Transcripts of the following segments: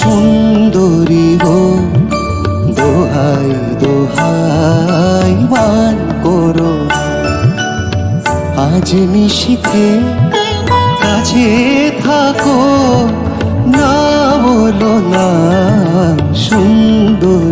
সুন্দরী হো দোহাই দোহাই মান করো। আজ নিশিতে কাছে থাকো না বলো না সুন্দরী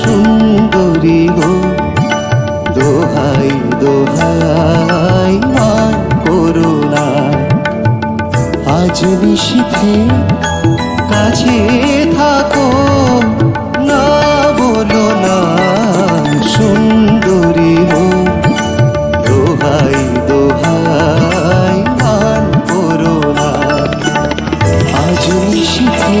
সুন্দরী গো। দোহাই দোহাই মান করো না আজ নিশীথে কাছে থাকো, না বলো না, সুন্দরী গো। দোহাই দোহাই মান করো না আজ নিশীথে